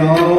아멘.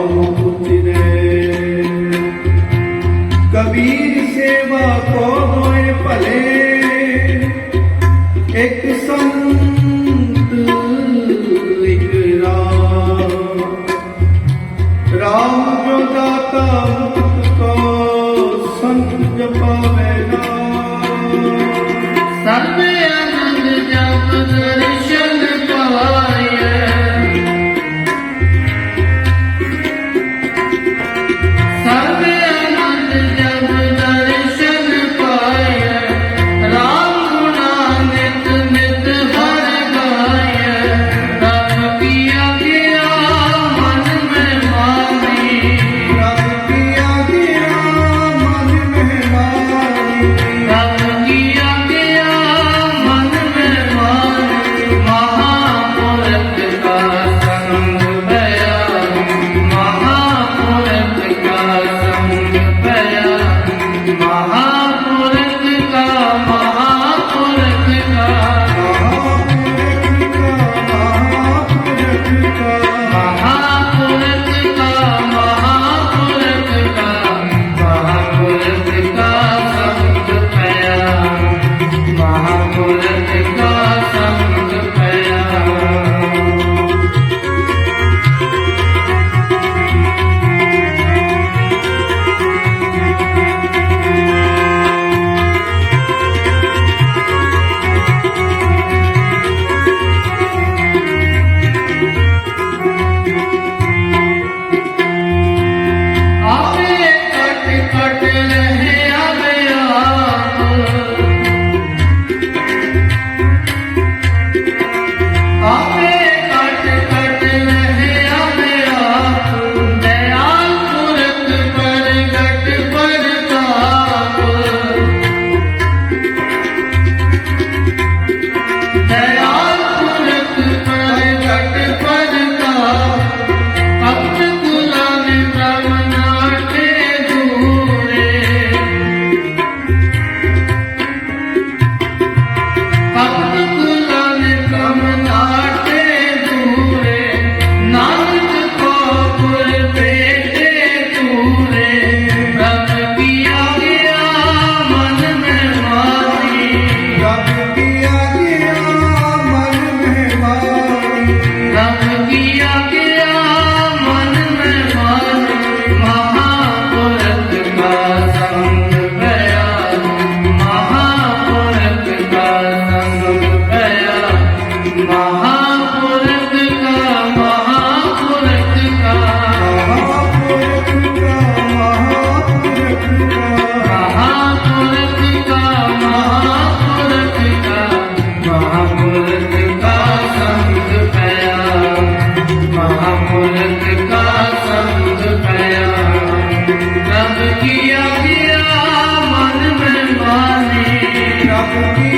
Thank you.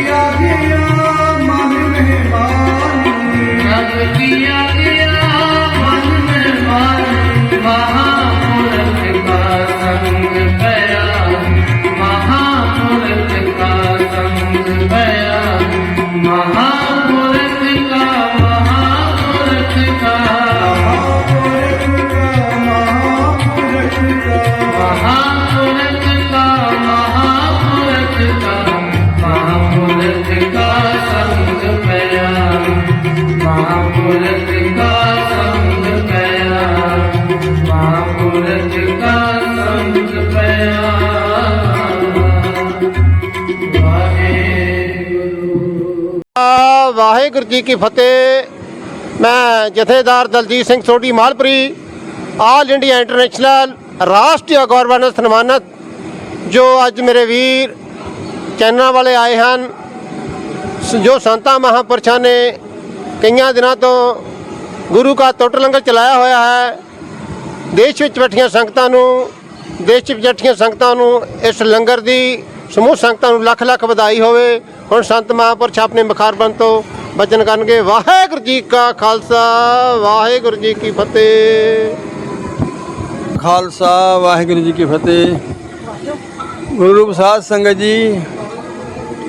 Waheguru ji ਕੀ ਫਤਿਹ। ਮੈਂ ਜਥੇਦਾਰ Daljit Singh Sodhi Malpari all India international ਰਾਸ਼ਟਰੀ ਗਵਰਨਰ ਸਨਮਾਨਤ, ਜੋ ਅੱਜ ਮੇਰੇ ਵੀਰ ਚੈਨਲ ਵਾਲੇ ਆਏ ਹਨ ਜੋ ਸੰਤਾ ਮਹਾਪੁਰਸ਼ਾਂ ਨੇ ਕਈਆਂ ਦਿਨਾਂ ਤੋਂ ਗੁਰੂ ਕਾ ਟੋਟ ਲੰਗਰ ਚਲਾਇਆ ਹੋਇਆ ਹੈ, ਦੇਸ਼ ਵਿੱਚ ਬੈਠੀਆਂ ਸੰਗਤਾਂ ਨੂੰ, ਦੇਸ਼ ਵਿੱਚ ਬੈਠੀਆਂ ਸੰਗਤਾਂ ਨੂੰ ਇਸ ਲੰਗਰ ਦੀ ਸਮੂਹ ਸੰਗਤਾਂ ਨੂੰ ਲੱਖ ਲੱਖ ਵਧਾਈ ਹੋਵੇ। ਹੁਣ ਸੰਤ ਮਹਾਪੁਰਸ਼ ਆਪਣੇ ਮਖਾਰਬਨ ਤੋਂ ਬਚਨ ਕਰਨਗੇ ਵਾਹਿਗੁਰੂ ਜੀ ਕਾ ਖਾਲਸਾ, ਵਾਹਿਗੁਰੂ ਜੀ ਕੀ ਫਤਿਹ। ਖਾਲਸਾ, ਵਾਹਿਗੁਰੂ ਜੀ ਕੀ ਫਤਿਹ। ਗੁਰੂ ਰੂਪ ਸਾਧ ਸੰਗਤ ਜੀ,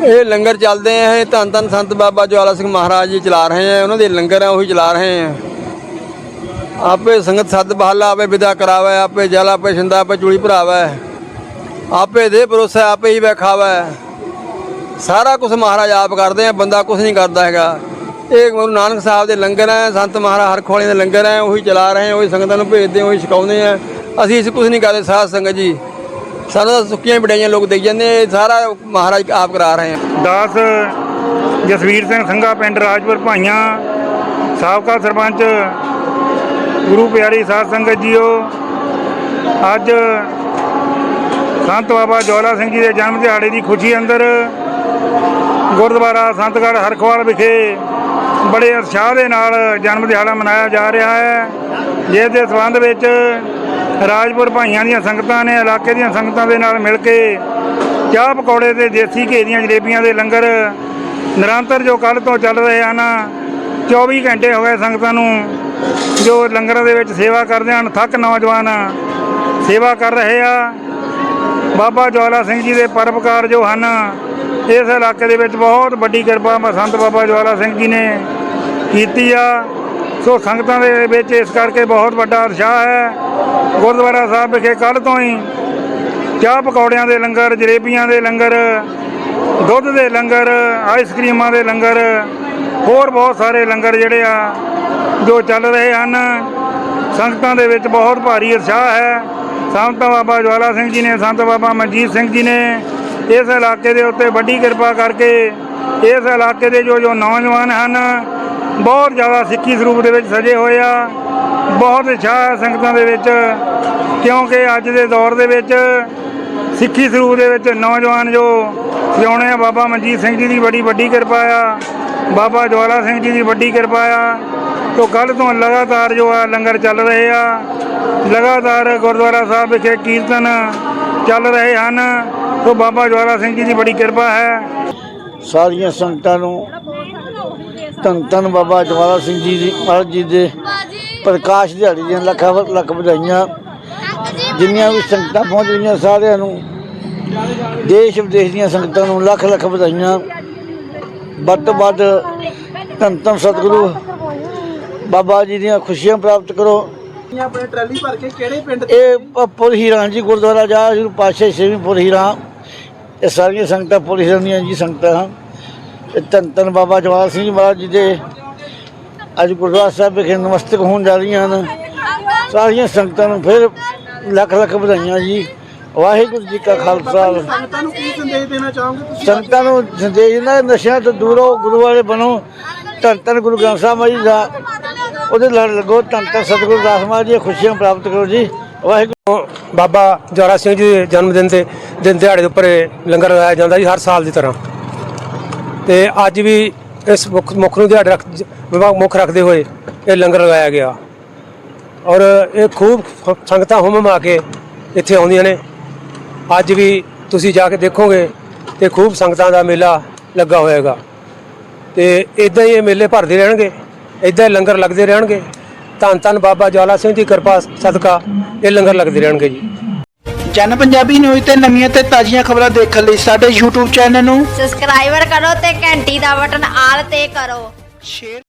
ਇਹ ਲੰਗਰ ਚੱਲਦੇ ਆ ਧੰਨ ਧੰਨ ਸੰਤ ਬਾਬਾ ਜਵਾਲਾ ਸਿੰਘ ਮਹਾਰਾਜ ਜੀ ਚਲਾ ਰਹੇ ਆ, ਉਹਨਾਂ ਦੇ ਲੰਗਰ ਆ, ਉਹੀ ਚਲਾ ਰਹੇ ਆ। ਆਪੇ ਸੰਗਤ ਸੱਦ ਬਹਾਲਾ, ਆਪੇ ਵਿਦਾ ਕਰਾਵੇ, ਆਪੇ ਜਲ, ਆਪੇ ਛਿੰਦਾ, ਆਪੇ ਚੂਲੀ ਭਰਾਵੇ। ਆਪੇ ਦੇ ਭਰੋਸਾ, ਆਪੇ ਹੀ ਵਿਖਾਵੇ। ਸਾਰਾ ਕੁਝ ਮਹਾਰਾਜ ਆਪ ਕਰਦੇ ਆ, ਬੰਦਾ ਕੁਝ ਨਹੀਂ ਕਰਦਾ ਹੈਗਾ। ਇਹ ਗੁਰੂ ਨਾਨਕ ਸਾਹਿਬ ਦੇ ਲੰਗਰ ਹੈ, ਸੰਤ ਮਹਾਰਾਜ ਹਰਖਵਾਲੇ ਦੇ ਲੰਗਰ ਹੈ, ਉਹੀ ਚਲਾ ਰਹੇ ਆ, ਉਹੀ ਸੰਗਤਾਂ ਨੂੰ ਭੇਜਦੇ ਉਹੀ ਛਕਾਉਂਦੇ ਆ। ਅਸੀਂ ਇਸ ਕੁਝ ਨਹੀਂ ਕਰਦੇ, ਸਾਧ ਸੰਗਤ ਜੀ। ਸਾਨੂੰ ਤਾਂ ਸੁੱਕੀਆਂ ਵਡਿਆਈਆਂ ਲੋਕ ਦੇਈ ਜਾਂਦੇ ਇਹ ਸਾਰਾ ਮਹਾਰਾਜ ਆਪ ਕਰਾ ਰਹੇ ਆ। ਦਾਸ ਜਸਵੀਰ ਸਿੰਘ ਸੰਘਾ ਪਿੰਡ ਰਾਜਪੁਰ, ਭਾਈਆਂ, ਸਾਬਕਾ ਸਰਪੰਚ, ਗੁਰੂ ਪਿਆਰੀ ਸਾਧ ਸੰਗਤ ਜੀਓ। ਅੱਜ ਸੰਤ ਬਾਬਾ ਜਵਾਲਾ ਸਿੰਘ ਜੀ ਦੇ ਜਨਮ ਦਿਹਾੜੇ ਦੀ ਖੁਸ਼ੀ ਅੰਦਰ ਗੁਰਦੁਆਰਾ ਸੰਤਗੜ੍ਹ ਹਰਖਵਾਲ ਵਿਖੇ ਬੜੇ ਉਤਸ਼ਾਹ ਦੇ ਨਾਲ ਜਨਮ ਦਿਹਾੜਾ ਮਨਾਇਆ ਜਾ ਰਿਹਾ ਹੈ, ਜਿਸ ਦੇ ਸੰਬੰਧ ਵਿੱਚ ਰਾਜਪੁਰ ਭਾਈਆਂ ਦੀਆਂ ਸੰਗਤਾਂ ਨੇ, ਇਲਾਕੇ ਦੀਆਂ ਸੰਗਤਾਂ ਦੇ ਨਾਲ ਮਿਲ ਕੇ ਚਾਹ ਪਕੌੜੇ ਤੇ ਦੇਸੀ ਘੀ ਦੀਆਂ ਜਲੇਬੀਆਂ ਦੇ ਲੰਗਰ ਨਿਰੰਤਰ ਜੋ ਕੱਲ ਤੋਂ ਚੱਲ ਰਹੇ ਹਨ 24 ਘੰਟੇ ਹੋ ਗਏ ਸੰਗਤਾਂ ਨੂੰ ਜੋ ਲੰਗਰਾਂ ਦੇ ਵਿੱਚ ਸੇਵਾ ਕਰਦੇ ਹਨ, ਥੱਕ ਨੌਜਵਾਨ ਸੇਵਾ ਕਰ ਰਹੇ ਆ। ਬਾਬਾ ਜਵਾਲਾ ਸਿੰਘ ਜੀ ਦੇ ਪਰਪਕਾਰ ਜੋ ਹਨ ਇਸ ਇਲਾਕੇ ਦੇ ਵਿੱਚ ਬਹੁਤ ਵੱਡੀ ਕਿਰਪਾ ਮ- ਸੰਤ ਬਾਬਾ ਜਵਾਲਾ ਸਿੰਘ ਜੀ ਨੇ ਕੀਤੀ ਆ। ਸੋ ਸੰਗਤਾਂ ਦੇ ਵਿੱਚ ਇਸ ਕਰਕੇ ਬਹੁਤ ਵੱਡਾ ਉਤਸ਼ਾਹ ਹੈ। ਗੁਰਦੁਆਰਾ ਸਾਹਿਬ ਵਿਖੇ ਕੱਲ ਤੋਂ ਹੀ ਚਾਹ ਪਕੌੜਿਆਂ ਦੇ ਲੰਗਰ, ਜਲੇਬੀਆਂ ਦੇ ਲੰਗਰ, ਦੁੱਧ ਦੇ ਲੰਗਰ ਆਈਸਕ੍ਰੀਮਾਂ ਦੇ ਲੰਗਰ, ਹੋਰ ਬਹੁਤ ਸਾਰੇ ਲੰਗਰ ਜਿਹੜੇ ਆ, ਜੋ ਚੱਲ ਰਹੇ ਹਨ। ਸੰਗਤਾਂ ਦੇ ਵਿੱਚ ਬਹੁਤ ਭਾਰੀ ਉਤਸ਼ਾਹ ਹੈ। ਸੰਤ ਬਾਬਾ ਜਵਾਲਾ ਸਿੰਘ ਜੀ ਨੇ, ਸੰਤ ਬਾਬਾ ਮਨਜੀਤ ਸਿੰਘ ਜੀ ਨੇ ਇਸ ਇਲਾਕੇ ਦੇ ਉੱਤੇ ਵੱਡੀ ਕਿਰਪਾ ਕਰਕੇ ਇਸ ਇਲਾਕੇ ਦੇ ਜੋ ਜੋ ਨੌਜਵਾਨ ਹਨ, ਬਹੁਤ ਜ਼ਿਆਦਾ ਸਿੱਖੀ ਸਰੂਪ ਦੇ ਵਿੱਚ ਸਜੇ ਹੋਏ ਆ। ਬਹੁਤ ਉਤਸ਼ਾਹ ਹੈ ਸੰਗਤਾਂ ਦੇ ਵਿੱਚ, ਕਿਉਂਕਿ ਅੱਜ ਦੇ ਦੌਰ ਦੇ ਵਿੱਚ ਸਿੱਖੀ ਸਰੂਪ ਦੇ ਵਿੱਚ ਨੌਜਵਾਨ ਜੋ ਸਜਾਉਣੇ ਆ, ਬਾਬਾ ਮਨਜੀਤ ਸਿੰਘ ਜੀ ਦੀ ਬੜੀ ਵੱਡੀ ਕਿਰਪਾ ਆ, ਬਾਬਾ ਜਵਾਲਾ ਸਿੰਘ ਜੀ ਦੀ ਵੱਡੀ ਕਿਰਪਾ ਆ। ਤੋਂ ਕੱਲ ਤੋਂ ਲਗਾਤਾਰ ਜੋ ਆ ਲੰਗਰ ਚੱਲ ਰਹੇ ਆ, ਲਗਾਤਾਰ ਗੁਰਦੁਆਰਾ ਸਾਹਿਬ ਵਿਖੇ ਕੀਰਤਨ ਚੱਲ ਰਹੇ ਹਨ। ਤੋਂ ਬਾਬਾ ਜਵਾਲਾ ਸਿੰਘ ਜੀ ਦੀ ਬੜੀ ਕਿਰਪਾ ਹੈ। ਸਾਰੀਆਂ ਸੰਗਤਾਂ ਨੂੰ ਧੰਨ ਧੰਨ ਬਾਬਾ ਜਵਾਲਾ ਸਿੰਘ ਜੀ ਦੀ, ਮਹਾਰਾਜ ਜੀ ਦੇ ਪ੍ਰਕਾਸ਼ ਦਿਹਾੜੀ ਦੀਆਂ ਲੱਖਾਂ ਲੱਖ ਵਧਾਈਆਂ। ਜਿੰਨੀਆਂ ਵੀ ਸੰਗਤਾਂ ਪਹੁੰਚ ਰਹੀਆਂ ਸਾਰਿਆਂ ਨੂੰ, ਦੇਸ਼ ਵਿਦੇਸ਼ ਦੀਆਂ ਸੰਗਤਾਂ ਨੂੰ ਲੱਖ ਲੱਖ ਵਧਾਈਆਂ। ਵੱਧ ਤੋਂ ਵੱਧ ਧੰਨ ਧੰਨ ਸਤਿਗੁਰੂ ਬਾਬਾ ਜੀ ਦੀਆਂ ਖੁਸ਼ੀਆਂ ਪ੍ਰਾਪਤ ਕਰੋ। ਆਪਣੇ ਟਰਾਲੀ ਭਰ ਕੇ ਕਿਹੜੇ ਪਿੰਡ ਇਹ ਪ- ਪੁਰ ਹੀਰਾਂ ਜੀ ਗੁਰਦੁਆਰਾ ਜਾ ਗੁਰੂ ਪਾਤਸ਼ਾਹ ਛੇਵੀਂ ਪੁਰ ਹੀਰਾਂ। ਇਹ ਸਾਰੀਆਂ ਸੰਗਤਾਂ ਪੁਰ ਹੀਰਾਂ ਦੀਆਂ ਜੀ ਸੰਗਤਾਂ ਹਨ। ਇਹ ਧੰਨ ਧੰਨ ਬਾਬਾ ਜਵਾਹਰ ਸਿੰਘ ਜੀ ਮਹਾਰਾਜ ਜੀ ਦੇ। ਅੱਜ ਗੁਰਦੁਆਰਾ ਸਾਹਿਬ ਵਿਖੇ ਨਮਸਤਕ ਹੋਣ ਜਾ ਰਹੀਆਂ ਹਨ। ਸਾਰੀਆਂ ਸੰਗਤਾਂ ਨੂੰ ਫਿਰ ਲੱਖ ਲੱਖ ਵਧਾਈਆਂ ਜੀ। ਵਾਹਿਗੁਰੂ ਜੀ ਕਾ ਖਾਲਸਾ। ਸੰਗਤਾਂ ਨੂੰ ਕੀ ਸੰਦੇਸ਼ ਦੇਣਾ ਚਾਹੋਗੇ ਤੁਸੀਂ? ਸੰਗਤਾਂ ਨੂੰ ਸੰਦੇਸ਼ ਨਾ ਨਸ਼ਿਆਂ ਤੋਂ ਦੂਰ ਹੋ ਗੁਰੂ ਵਾਲੇ ਬਣੋ। ਧੰਨ ਧੰਨ ਗੁਰੂ ਗ੍ਰੰਥ ਸਾਹਿਬ ਜੀ ਦਾ ਉਹਦੇ ਲੜ ਲੱਗੋ ਧੰਨ ਧੰਨ ਸਤਿਗੁਰੂ ਦਾਸ ਮਹਾਰਾਜ ਦੀਆਂ ਖੁਸ਼ੀਆਂ ਪ੍ਰਾਪਤ ਕਰੋ ਜੀ। ਵਾਹਿਗੁਰੂ। ਬਾਬਾ ਜ਼ੋਰਾ ਸਿੰਘ ਜੀ ਦੇ ਜਨਮ ਦਿਨ ਤੇ, ਦਿਨ ਦਿਹਾੜੇ ਦੇ ਉੱਪਰ ਇਹ ਲੰਗਰ ਲਗਾਇਆ ਜਾਂਦਾ ਜੀ ਹਰ ਸਾਲ ਦੀ ਤਰ੍ਹਾਂ। ਤੇ ਅੱਜ ਵੀ ਇਸ ਮੁੱਖ ਮੁੱਖ ਨੂੰ ਦਿਹਾੜੇ ਰੱਖ, ਵਿਭਾਗ ਮੁੱਖ ਰੱਖਦੇ ਹੋਏ ਇਹ ਲੰਗਰ ਲਗਾਇਆ ਗਿਆ। ਔਰ ਇਹ ਖੂਬ ਸੰਗਤਾਂ ਹੁਮ ਆ ਕੇ ਇੱਥੇ ਆਉਂਦੀਆਂ ਨੇ। ਅੱਜ ਵੀ ਤੁਸੀਂ ਜਾ ਕੇ ਦੇਖੋਗੇ ਤੇ ਖੂਬ ਸੰਗਤਾਂ ਦਾ ਮੇਲਾ ਲੱਗਾ ਹੋਏਗਾ। ਤੇ ਇਦਾਂ ਹੀ ਇਹ ਮੇਲੇ ਭਰਦੇ ਰਹਿਣਗੇ। ਇਦਾਂ ਹੀ ਲੰਗਰ ਲੱਗਦੇ ਰਹਿਣਗੇ। ਧੰਨ ਧੰਨ ਬਾਬਾ ਜਵਾਲਾ ਸਿੰਘ ਦੀ ਕਿਰਪਾ ਸਦਕਾ ਇਹ ਲੰਗਰ ਲੱਗਦੇ ਰਹਿਣਗੇ ਜੀ। ਜਨ ਪੰਜਾਬੀ ਨਿਊਜ਼ ਤੇ ਨਵੀਆਂ ਤੇ ਤਾਜ਼ੀਆਂ ਖਬਰਾਂ ਦੇਖਣ ਲਈ ਸਾਡੇ YouTube ਚੈਨਲ ਨੂੰ ਸਬਸਕ੍ਰਾਈਬਰ ਕਰੋ ਤੇ ਘੰਟੀ ਦਾ ਬਟਨ ਆਲ ਤੇ ਕਰੋ। ਸ਼ੇਅਰ